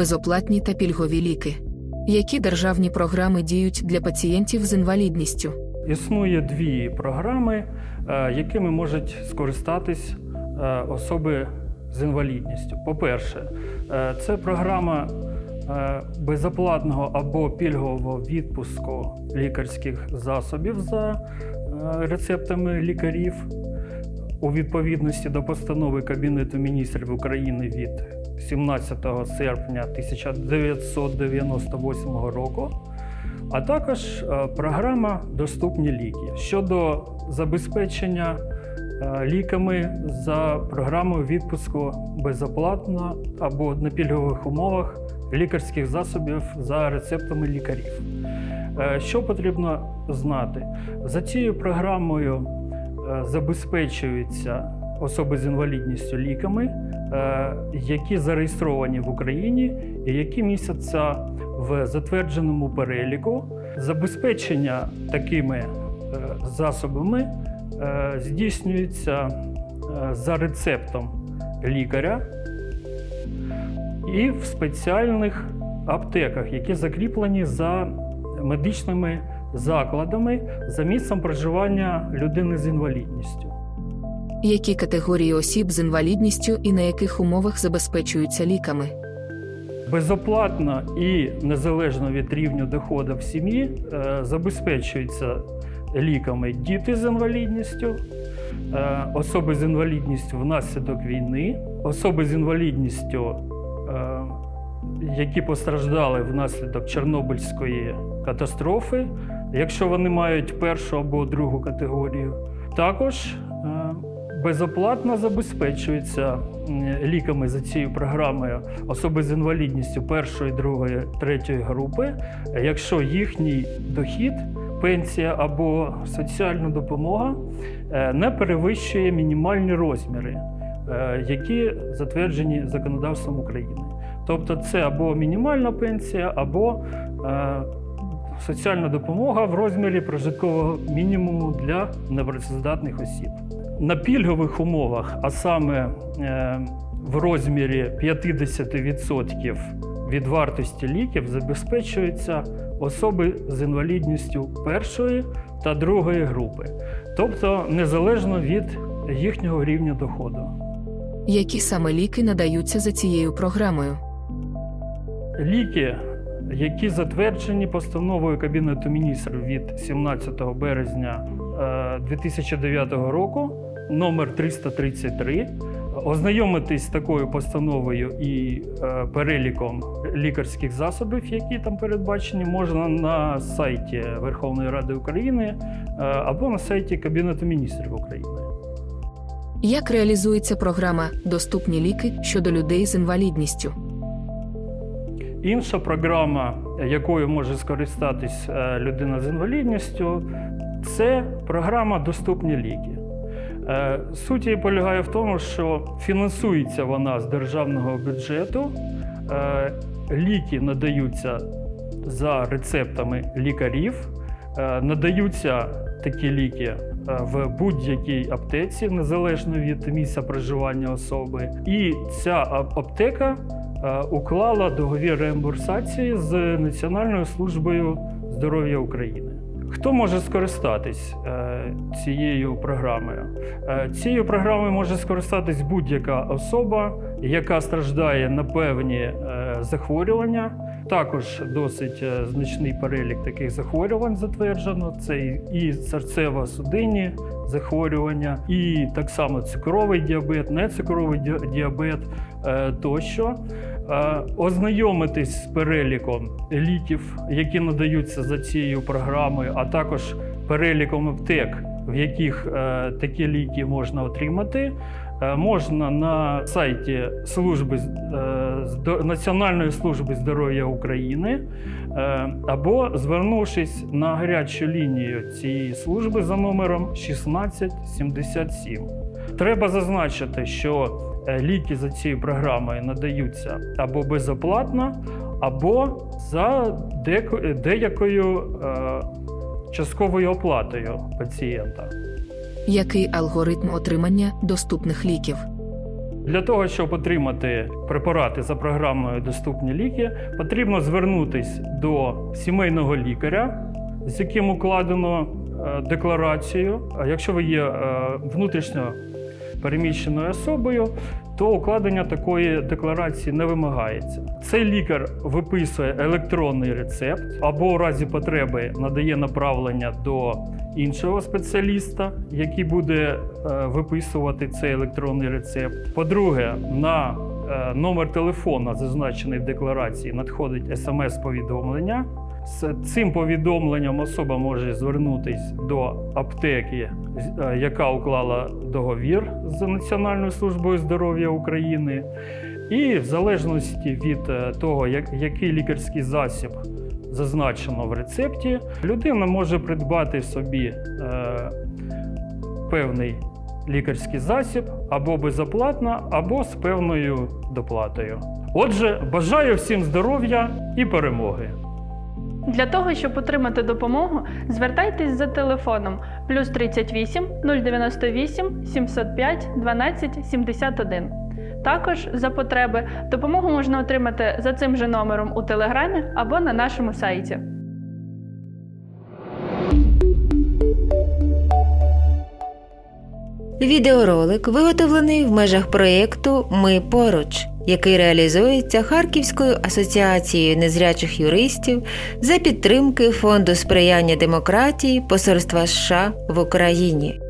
безоплатні та пільгові ліки. Які державні програми діють для пацієнтів з інвалідністю? Існує дві програми, е, якими можуть скористатись е, особи з інвалідністю. По-перше, е, це програма безоплатного або пільгового відпуску лікарських засобів за рецептами лікарів у відповідності до постанови Кабінету міністрів України від 17 серпня 1998 року а також е, програма Доступні ліки щодо забезпечення е, ліками за програмою відпуску безоплатно або на пільгових умовах лікарських засобів за рецептами лікарів. Е, Що потрібно знати? За цією програмою забезпечуються особи з інвалідністю ліками, е, які зареєстровані в Україні і які містяться в затвердженому переліку. Забезпечення такими е, засобами е, здійснюється е, за рецептом лікаря і в спеціальних аптеках, які закріплені за медичними закладами за місцем проживання людини з інвалідністю. Які категорії осіб з інвалідністю і на яких умовах забезпечуються ліками? Безоплатно і незалежно від рівня доходу в сім'ї е, забезпечуються ліками діти з інвалідністю, е, особи з інвалідністю внаслідок війни, особи з інвалідністю, е, які постраждали внаслідок Чорнобильської катастрофи, якщо вони мають першу або другу категорію. Також е, безоплатно забезпечуються ліками за цією програмою особи з інвалідністю першої, другої, третьої групи, якщо їхній дохід, пенсія або соціальна допомога е, не перевищує мінімальні розміри, е, які затверджені законодавством України. Тобто це або мінімальна пенсія, або соціальна допомога в розмірі прожиткового мінімуму для непрацездатних осіб. На пільгових умовах, а саме е, в розмірі 50% від вартості ліків, забезпечуються особи з інвалідністю першої та другої групи, тобто незалежно від їхнього рівня доходу. Які саме ліки надаються за цією програмою? Ліки, які затверджені постановою Кабінету міністрів від 17 березня е, 2009 року, номер 333. Ознайомитись з такою постановою і е, переліком лікарських засобів, які там передбачені, можна на сайті Верховної Ради України е, або на сайті Кабінету міністрів України. Як реалізується програма Доступні ліки щодо людей з інвалідністю? Інша програма, якою може скористатись е, людина з інвалідністю, це програма Доступні ліки. Е, Суть її полягає в тому, що фінансується вона з державного бюджету, е, ліки надаються за рецептами лікарів, надаються такі ліки в будь-якій аптеці, незалежно від місця проживання особи. І ця аптека е, уклала договір реімбурсації з Національною службою здоров'я України. Хто може скористатись е, цією програмою? Е, цією програмою може скористатись будь-яка особа, яка страждає на певні е, захворювання. Також досить значний перелік таких захворювань затверджено. Це і- серцево-судинні захворювання, і так само цукровий діабет, нецукровий ді- діабет тощо. Е, Ознайомитись з переліком ліків, які надаються за цією програмою, а також переліком аптек, в яких е, такі ліки можна отримати. Е, Можна на сайті служби Національної служби здоров'я України або звернувшись на гарячу лінію цієї служби за номером 1677. Треба зазначити, що ліки за цією програмою надаються або безоплатно, або за деякою е, частковою оплатою пацієнта. Який алгоритм отримання доступних ліків? Для того, щоб отримати препарати за програмою Доступні ліки, потрібно звернутися до сімейного лікаря, з яким укладено е, декларацію. А якщо ви є е, внутрішньо переміщеною особою, то укладення такої декларації не вимагається. Цей лікар виписує електронний рецепт або у разі потреби надає направлення до іншого спеціаліста, який буде е, виписувати цей електронний рецепт. По-друге, на е, номер телефона, зазначений в декларації, надходить смс-повідомлення. З цим повідомленням особа може звернутися до аптеки, е, яка уклала договір з Національною службою здоров'я України. І в залежності від е, того, який лікарський засіб зазначено в рецепті, людина може придбати собі е, певний лікарський засіб або безоплатно, або з певною доплатою. Отже, бажаю всім здоров'я і перемоги! Для того, щоб отримати допомогу, звертайтесь за телефоном плюс 38 098 705 12 71. Також за потреби допомогу можна отримати за цим же номером у телеграмі або на нашому сайті. Відеоролик виготовлений в межах проєкту Ми поруч, який реалізується Харківською асоціацією незрячих юристів за підтримки Фонду сприяння демократії Посольства США в Україні.